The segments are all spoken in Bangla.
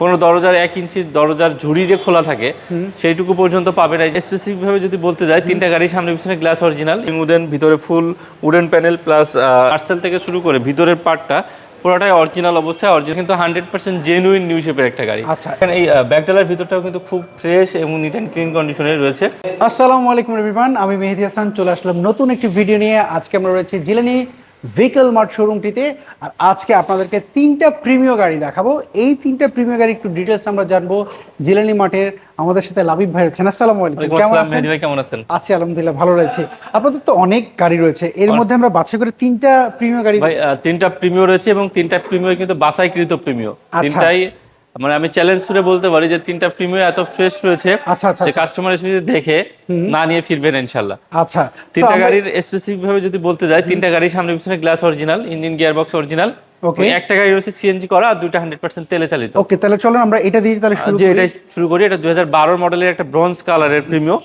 কোনো দরজার এক ইঞ্চি দরজার ঝুড়ি যে খোলা থাকে সেইটুকু পর্যন্ত পাবে না। স্পেসিফিক ভাবে যদি বলতে যাই তিনটা গাড়ি সামনে পিছনে গ্লাস অরিজিনাল উডেন ভিতরে ফুল উডেন প্যানেল প্লাস আর্সেল থেকে শুরু করে ভিতরের পার্টটা পুরোটাই অরিজিনাল অবস্থায় অরিজিনাল কিন্তু হান্ড্রেড পার্সেন্ট জেনুইন নিউ শেপের একটা গাড়ি। আচ্ছা। এই ব্যাকডালার ভিতরটাও কিন্তু খুব ফ্রেশ এবং নিট অ্যান্ড ক্লিন কন্ডিশনে রয়েছে। আসসালামু আলাইকুম রিবান আমি মেহেদি হাসান চলে আসলাম নতুন একটি ভিডিও নিয়ে। আজকে আমরা রয়েছি জিলানি ভেহিকল মার্ট শোরুমটিতে আর আজকে আপনাদেরকে তিনটা প্রিমিয় গাড়ি দেখাবো। এই তিনটা প্রিমিয় গাড়ি একটু ডিটেলস আমরা জানব জিলানি মাঠের আমাদের সাথে লাবিব ভাই রয়েছেন আসসালামু আলাইকুম। কেমন আছেন? ভাই কেমন আছেন? আছি আলহামদুলিল্লাহ ভালো রয়েছে। আপনাদের তো অনেক গাড়ি রয়েছে। এর মধ্যে আমরা বাছাই করে তিনটা প্রিমিয় গাড়ি ভাই তিনটা প্রিমিয় রয়েছে এবং তিনটা প্রিমিয় কিন্তু বাছাইকৃত প্রিমিয় আচ্ছা। তিনটাই মানে আমি চ্যালেঞ্জ করে বলতে পারি যে তিনটা প্রিমিও এত ফ্রেশ রয়েছে আচ্ছা আচ্ছা যে কাস্টমার এসে যদি দেখে না নিয়ে ফিরবেন ইনশাল্লাহ আচ্ছা তিনটা গাড়ির স্পেসিফিক ভাবে যদি বলতে যাই তিনটা গাড়ির সামনে পিছনে glass original engine gear box original Okay. একটা গাড়ি রয়েছে সিএনজি করা আর দুইটা হান্ড্রেড পার্সেন্ট তেলে চালিত। ওকে তাহলে চলো আমরা এটা দিয়ে তাহলে শুরু করি। এটা শুরু করি এটা দুই হাজার বারো মডেলের একটা ব্রোঞ্জ কালারের প্রিমিও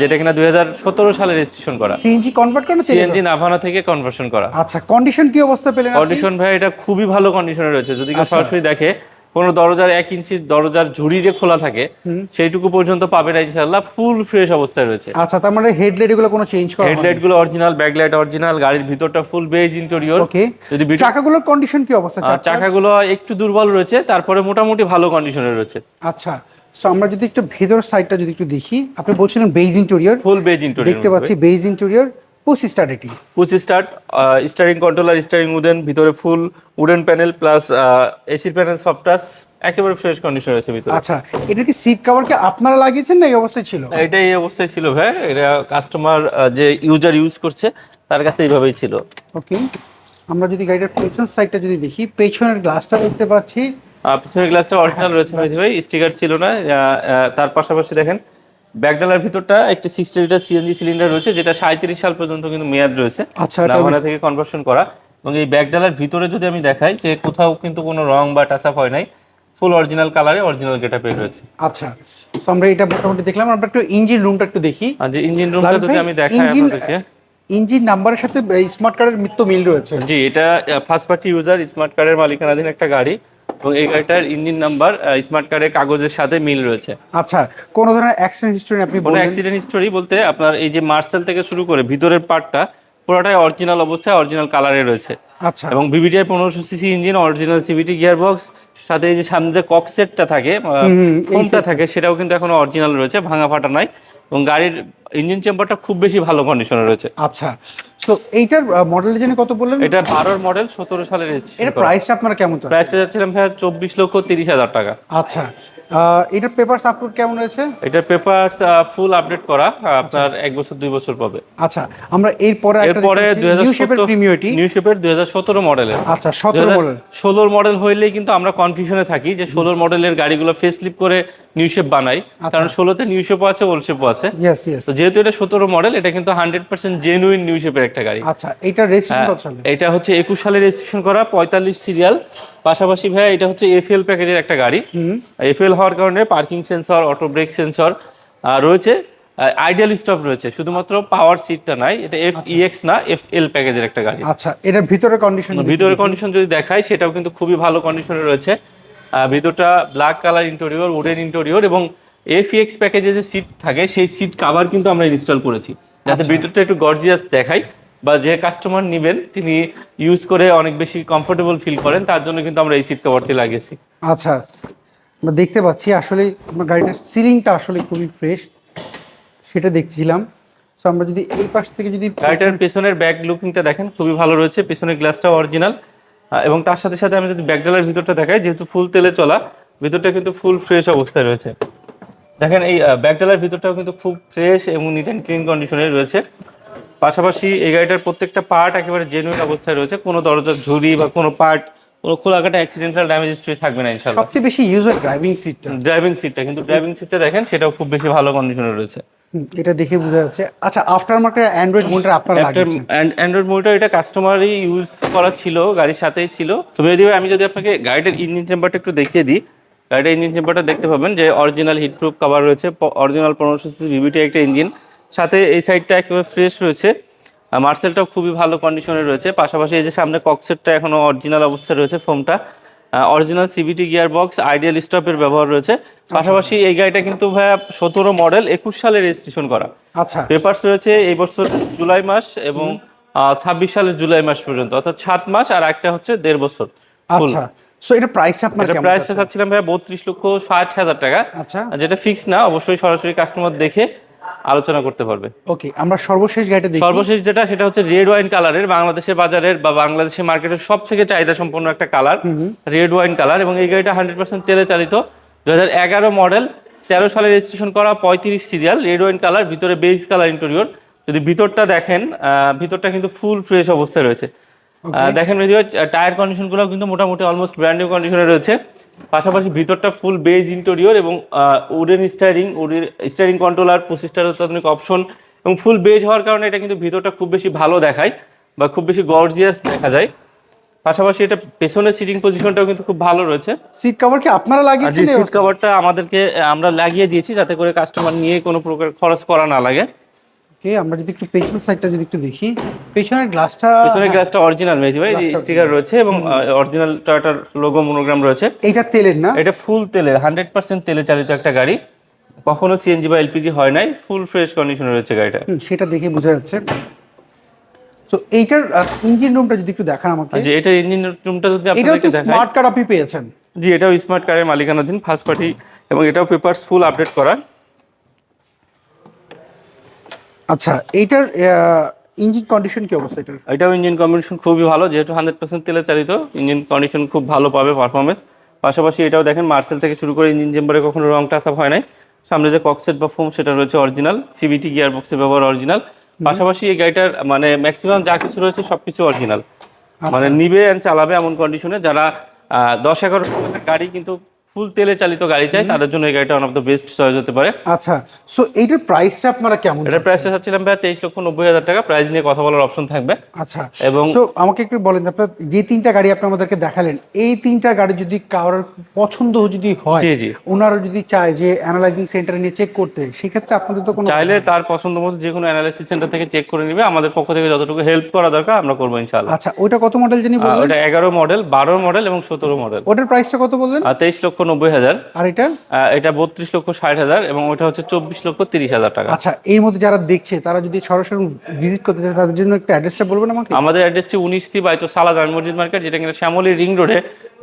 যেটা কিনা দুই হাজার সতেরো সালে রেজিস্ট্রেশন করা। সিএনজি কনভার্ট করেন সিএনজি নাভানা থেকে কনভার্সন করা। আচ্ছা কন্ডিশন কি অবস্থা পেলেন কন্ডিশন ভাই এটা খুবই ভালো কন্ডিশনে রয়েছে। যদি কেউ আচ্ছা। সরাসরি দেখে কোনো দরজার এক ইঞ্চি দরজার ঝুড়ি যে খোলা থাকে সেইটুকু পর্যন্ত পাবে না ইনশাল্লাহ ফুল ফ্রেশ অবস্থায় রয়েছে। আচ্ছা তার মানে হেডলাইটগুলো কোনো চেঞ্জ করা হেডলাইটগুলো অরিজিনাল ব্যাকলাইট অরিজিনাল গাড়ির ভিতরটা ফুল বেজ ইন্টেরিয়র ওকে যদি চাকাগুলোর কন্ডিশন কি অবস্থা? চাকা চাকাগুলো একটু দুর্বল রয়েছে তারপরে মোটামুটি ভালো কন্ডিশনে রয়েছে। আচ্ছা সো আমরা যদি একটু ভেতর সাইডটা যদি একটু দেখি আপনি বলছিলেন beige interior full beige interior দেখতে পাচ্ছি বেজ ইন্টেরিয়র পুসি স্টার্ট এটি। Push start steering controller steering wooden ভিতরে full wooden panel plus AC panel soft touch একেবারে ফ্রেশ কন্ডিশন রয়েছে ভিতরে। আচ্ছা এটা কি সিট কভার কি আপনারা লাগিয়েছেন না এই অবস্থায় ছিল? এটা এই অবস্থায় ছিল ভাই এটা কাস্টমার যে ইউজার ইউজ করছে তার কাছে এইভাবেই ছিল। ওকে আমরা যদি গাড়িটার পেছন সাইডটা যদি দেখি পেছনের গ্লাসটা দেখতে পাচ্ছি। পিছনের গ্লাসটা অরিজিনাল রয়েছে ভাই স্টিকার ছিল না তার পাশাপাশি দেখেন ব্যাকডালার ভিতরটা একটি সিক্সটি লিটার সিএনজি সিলিন্ডার রয়েছে যেটা সাঁত্রিশ সাল পর্যন্ত কিন্তু মেয়াদ রয়েছে। আচ্ছা নাভানা থেকে কনভার্সন করা। এবং এই ব্যাকডালার ভিতরে যদি আমি দেখাই যে কোথাও কিন্তু কোনো রং বা টাসআপ হয় নাই ফুল অরিজিনাল কালারে অরিজিনাল গেটআপে রয়েছে। আচ্ছা সো আমরা এটা মোটামুটি দেখলাম। আমরা একটু ইঞ্জিন রুমটা একটু দেখি। আর যে ইঞ্জিন রুমটা যদি আমি দেখাই আপনাদেরকে। ইঞ্জিন নাম্বারের সাথে স্মার্ট কার্ডের মৃত্যু মিল রয়েছে। জি এটা ফার্স্ট পার্টি ইউজার স্মার্ট কার্ডের মালিকানাধীন একটা গাড়ি। এবং এই গাড়িটার ইঞ্জিন নাম্বার স্মার্ট কার্ডের কাগজের সাথে মিল রয়েছে। আচ্ছা কোন ধরনের অ্যাক্সিডেন্ট হিস্টরি আপনি কোনো অ্যাক্সিডেন্ট হিস্টোরি বলতে আপনার এই যে মার্সেল থেকে শুরু করে ভিতরের পার্টটা পুরোটাই অরিজিনাল অবস্থায় অরিজিনাল কালারে রয়েছে। আচ্ছা। এবং বিবিটিআই পনেরোশো CC engine original CVT gear box সাথে এই যে সামনে যে ককসেটটা থাকে ফোমটা থাকে সেটাও কিন্তু এখনও অরিজিনাল রয়েছে ভাঙা ফাটা নয়। এবং গাড়ির ইঞ্জিন চেম্বারটা খুব বেশি ভালো কন্ডিশনে রয়েছে। আচ্ছা সো এইটার মডেল জেনে কত বললেন? এটা বারোর মডেল সতেরো সালের এটা রেজিস্ট্রেশন প্রাইসটা আপনারা কেমন চান প্রাইসটা যাচ্ছিলাম ভাইয়া চব্বিশ লক্ষ তিরিশ হাজার টাকা। আচ্ছা এটার পেপারস আপলোড কেমন রয়েছে এটার পেপারস ফুল আপডেট করা আপনার এক বছর দুই বছর পাবে। আচ্ছা আমরা এরপরে এরপরে নিউ শেপের প্রিমিয়টি নিউ শেপের দুই হাজার সতেরো মডেলের আচ্ছা সতেরো মডেল ষোলোর মডেল হইলেই কিন্তু আমরা কনফিউশনে থাকি যে ষোলোর মডেলের গাড়িগুলো ফেস লিপ করে নিউ শেপ বানাই। আচ্ছা। কারণ ষোলোতে নিউ শেপও আছে ওল্ড শেপও আছে। তো যেহেতু এটা সতেরো মডেল এটা কিন্তু হান্ড্রেড পার্সেন্ট জেনুইন নিউ শেপের একটা গাড়ি। আচ্ছা এইটার রেজিস্ট্রেশন এটা হচ্ছে একুশ সালে রেজিস্ট্রেশন করা পঁয়তাল্লিশ সিরিয়াল পাশাপাশি ভাই এটা হচ্ছে এফএল প্যাকেজের একটা গাড়ি। এফএল হওয়ার কারণে parking sensor auto brake sensor রয়েছে। আইডিয়াল স্টপ রয়েছে। শুধুমাত্র পাওয়ার সিটটা নাই এটা এফ ইএক্স না এফ এল প্যাকেজের একটা গাড়ি। আচ্ছা এটার ভিতরে কন্ডিশন ভিতরে কন্ডিশন যদি দেখাই সেটাও কিন্তু খুবই ভালো কন্ডিশনে রয়েছে। ভিতরটা black colour interior wooden interior এবং এফিএক্স প্যাকেজে যে সিট থাকে সেই সিট কাভার কিন্তু আমরা ইনস্টল করেছি। যাতে ভিতরটা একটু গর্জিয়াস দেখাই বা যে কাস্টমার নেবেন তিনি ইউজ করে অনেক বেশি কমফোর্টেবল ফিল করেন তার জন্য কিন্তু আমরা এই সিট কাভারটি লাগিয়েছি। আচ্ছা আমরা দেখতে পাচ্ছি আসলে আমার গাড়িটার সিলিংটা আসলে খুবই ফ্রেশ সেটা দেখছিলাম। সো আমরা যদি এই পাশ থেকে যদি গাড়িটার পেছনের ব্যাক লুকিংটা দেখেন খুবই ভালো রয়েছে পেছনের গ্লাসটাও অরিজিনাল এবং তার সাথে সাথে আমি যদি ব্যাকডালার ভিতরটা দেখাই যেহেতু ফুল তেলে চলা ভিতরটা কিন্তু ফুল ফ্রেশ অবস্থায় রয়েছে। দেখেন এই ব্যাকডালার ভিতরটাও কিন্তু খুব ফ্রেশ এবং নিট অ্যান্ড ক্লিন কন্ডিশনে রয়েছে। পাশাপাশি এই গাড়িটার প্রত্যেকটা পার্ট একেবারে জেনুইন অবস্থায় রয়েছে। কোনো দরজার ঝুড়ি বা কোনো পার্ট কোনো খোলাকাটা অ্যাক্সিডেন্টাল ড্যামেজ হিস্ট্রি থাকবে না ইনশাল্লাহ সবচেয়ে বেশি ইউজ হয় ড্রাইভিং সিটটা ড্রাইভিং সিটটা কিন্তু ড্রাইভিং সিটটা দেখেন সেটাও খুব বেশি ভালো কন্ডিশনে রয়েছে। এটা দেখে বোঝা যাচ্ছে। আচ্ছা আফটার মার্কেট অ্যান্ড্রয়েড মোটর আপনারা লাগিয়েছেন অ্যান্ড্রয়েড মোটর এটা কাস্টমারই ইউজ করা ছিল গাড়ির সাথেই ছিল। তুমি যদি আমি যদি আপনাকে গাড়িটার ইঞ্জিন চেম্বারটা একটু দেখিয়ে দিই গাড়িটার ইঞ্জিন চেম্বারটা দেখতে পাবেন যে অরিজিনাল হিটপ্রুফ কভার রয়েছে অরিজিনাল পনেরোশো সিসি ভিভিটি একটা ইঞ্জিন সাথে এই সাইডটা একেবারে ফ্রেশ রয়েছে। মার্সেলটাও খুবই ভালো কন্ডিশনে রয়েছে। পাশাপাশি এই যে সামনে ককসেটটা এখনও অরিজিনাল অবস্থায় রয়েছে ফোমটা original CVT gear box ideal স্টপের ব্যবহার রয়েছে। পাশাপাশি এই গাড়িটা কিন্তু ভাইয়া সতেরো মডেল একুশ সালে রেজিস্ট্রেশন করা। আচ্ছা। পেপারস রয়েছে এই বছর জুলাই মাস এবং ছাব্বিশ সালের জুলাই মাস পর্যন্ত অর্থাৎ সাত মাস আর একটা হচ্ছে দেড় বছর। আচ্ছা। সো এটা প্রাইসটা আপনার এটা প্রাইসটা চাচ্ছিলাম ভাইয়া বত্রিশ লক্ষ ষাট হাজার টাকা আচ্ছা। যেটা ফিক্স না অবশ্যই সরাসরি কাস্টমার দেখে আলোচনা করতে পারবে। ওকে আমরা সর্বশেষ গাড়িটা দেখি। সর্বশেষ যেটা সেটা হচ্ছে রেড ওয়াইন কালারের বাংলাদেশের বাজারের বা বাংলাদেশের মার্কেটের সব থেকে চাহিদা সম্পন্ন একটা কালার রেড ওয়াইন কালার এবং এই গাড়িটা হান্ড্রেড পার্সেন্ট তেলে চালিত। দু হাজার এগারো মডেল তেরো সালে রেজিস্ট্রেশন করা পঁয়ত্রিশ সিরিয়াল রেড ওয়াইন কালার ভিতরে বেজ কালার ইন্টেরিয়র যদি ভিতরটা দেখেন আহ, ভিতরটা কিন্তু ফুল ফ্রেশ অবস্থায় রয়েছে। দেখেন টায়ার কন্ডিশনগুলো কিন্তু মোটামুটি অলমোস্ট ব্র্যান্ড নিউ কন্ডিশনে রয়েছে। পাশাপাশি ভিতরটা ফুল বেজ ইন্টেরিয়র এবং wooden steering wooden steering controller পঁচিশটার অত্যাধুনিক অপশন এবং ফুল বেজ হওয়ার কারণে এটা কিন্তু ভিতরটা খুব বেশি ভালো দেখায় বা খুব বেশি গর্জিয়াস দেখা যায়। পাশাপাশি এটা পেছনের সিটিং পজিশনটাও কিন্তু খুব ভালো রয়েছে। সিট কভার কি আপনারা লাগিয়েছেন সিট কভারটা আমাদেরকে আমরা লাগিয়ে দিয়েছি যাতে করে কাস্টমার নিয়ে কোনো প্রকার খরচ করা না লাগে। ওকে আমরা যদি একটু পেছনের সাইডটা যদি একটু দেখি পেছনের গ্লাসটা পেছনের গ্লাসটা অরিজিনাল মেজি ভাই স্টিকার রয়েছে এবং অরিজিনাল টয়োটার লোগো মনোগ্রাম রয়েছে। এটা তেলের না? এটা ফুল তেলের হান্ড্রেড পার্সেন্ট তেলে চালিত একটা গাড়ি। কখনো সিএনজি বা এলপিজি হয় নাই ফুল ফ্রেশ কন্ডিশনে রয়েছে গাড়িটা। সেটা দেখে বোঝা যাচ্ছে। তো এইটার ইঞ্জিন রুমটা যদি একটু দেখান আমাকে। যে এটা ইঞ্জিন রুমটা যদি আপনাদেরকে তো দেখাই। স্মার্ট কার্ড আপনি পেয়েছেন। জি এটাও স্মার্ট কারের মালিকানাধীন ফার্স্ট পার্টি এবং এটাও পেপারস ফুল আপডেট করা। আচ্ছা এইটার ইঞ্জিন কন্ডিশন কি অবস্থা এটার? এটাও ইঞ্জিন কন্ডিশন খুবই ভালো যেহেতু হান্ড্রেড পার্সেন্ট তেলে চালিত ইঞ্জিন কন্ডিশন খুব ভালো পাবে পারফরমেন্স পাশাপাশি এটাও দেখেন মার্সেল থেকে শুরু করে ইঞ্জিন চেম্বারে কখনো রং টাচ আপ হয় নাই। সামনে যে ককসেট বা ফোম সেটা রয়েছে অরিজিনাল সিবিটি গিয়ার বক্সের ব্যবহার অরিজিনাল পাশাপাশি এই গাড়িটার মানে ম্যাক্সিমাম যা কিছু রয়েছে সবকিছু অরিজিনাল মানে নিবে অ্যান্ড চালাবে এমন কন্ডিশনে যারা দশ এগারো গাড়ি কিন্তু ফুল তেলে চালিত গাড়ি চাই তাদের জন্য এই গাড়িটা one of the best choice হতে পারে। আচ্ছা সো এইটার প্রাইসটা আপনারা কেমন এটার প্রাইসটা চাচ্ছিলাম ভাই তেইশ লক্ষ নব্বই হাজার টাকা। প্রাইস নিয়ে কথা বলার অপশন থাকবে। আচ্ছা এবং সো আমাকে একটু বলেন আপনার যে তিনটা গাড়ি আপনি আমাদেরকে দেখালেন এই তিনটা গাড়ি যদি কারোর পছন্দ যদি হয় জি, জি। ওনারা যদি চায় যে অ্যানালাইজিং সেন্টারে নিয়ে চেক করতে সেক্ষেত্রে আপনাদের তো কোনো চাইলে তার পছন্দ মতো যে কোনো অ্যানালাইসিস সেন্টার থেকে চেক করে নেবে। আমাদের পক্ষ থেকে যতটুকু হেল্প করা দরকার আমরা করব ইনশাল্লাহ আচ্ছা ওইটা কত মডেল জানি বললেন? ওটা এগারো মডেল বারো মডেল এবং সতেরো মডেল ওটার প্রাইসটা কত বললেন? তেইশ লক্ষ নব্বই হাজার। আর এটা? এটা বত্রিশ লক্ষ ষাট হাজার এবং ওটা হচ্ছে চব্বিশ লক্ষ তিরিশ হাজার টাকা। আচ্ছা এর মধ্যে যারা দেখছে তারা যদি সরাসরি ভিজিট করতে চায় তাদের জন্য একটা অ্যাড্রেসটা বলবেন আমাকে? আমাদের অ্যাড্রেসটি উনিশ সি বাইতো সালা জামি মসজিদ মার্কেট যেটা কিনা শ্যামলী রিং রোডে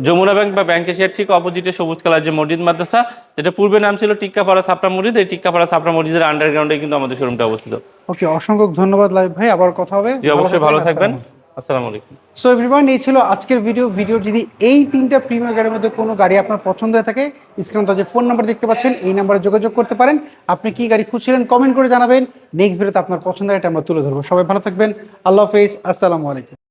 যমুনা ব্যাংক বা ব্যাংক এশিয়ার ঠিক অপোজিটে সবুজ কালার যে মসজিদ মাদ্রাসা যেটা পূর্বে নাম ছিল টিক্কাপাড়া সাপড়া মসজিদ এই টিক্কাপাড়া সাপড়া মসজিদের আন্ডারগ্রাউন্ডে কিন্তু আমাদের শোরুমটা অবস্থিত। ওকে অসংখ্য ধন্যবাদ লাইভ ভাই আবার কথা হবে। জি অবশ্যই ভালো থাকবেন আসসালামু আলাইকুম। সো এভরিওয়ান এই ছিল আজকের ভিডিও ভিডিও যদি এই তিনটা প্রিমিয়ার গাড়ির মধ্যে কোনো গাড়ি আপনার পছন্দ হয়ে থাকে স্ক্রিনে যে ফোন নাম্বার দেখতে পাচ্ছেন, এই নাম্বারে যোগাযোগ করতে পারেন। আপনি কি গাড়ি খুঁজছিলেন কমেন্ট করে জানাবেন। নেক্সট ভিডিওতে আপনার পছন্দ এটা আমরা তুলে ধরবো। সবাই ভালো থাকবেন। আল্লাহ হাফেজ। আসসালামু আলাইকুম।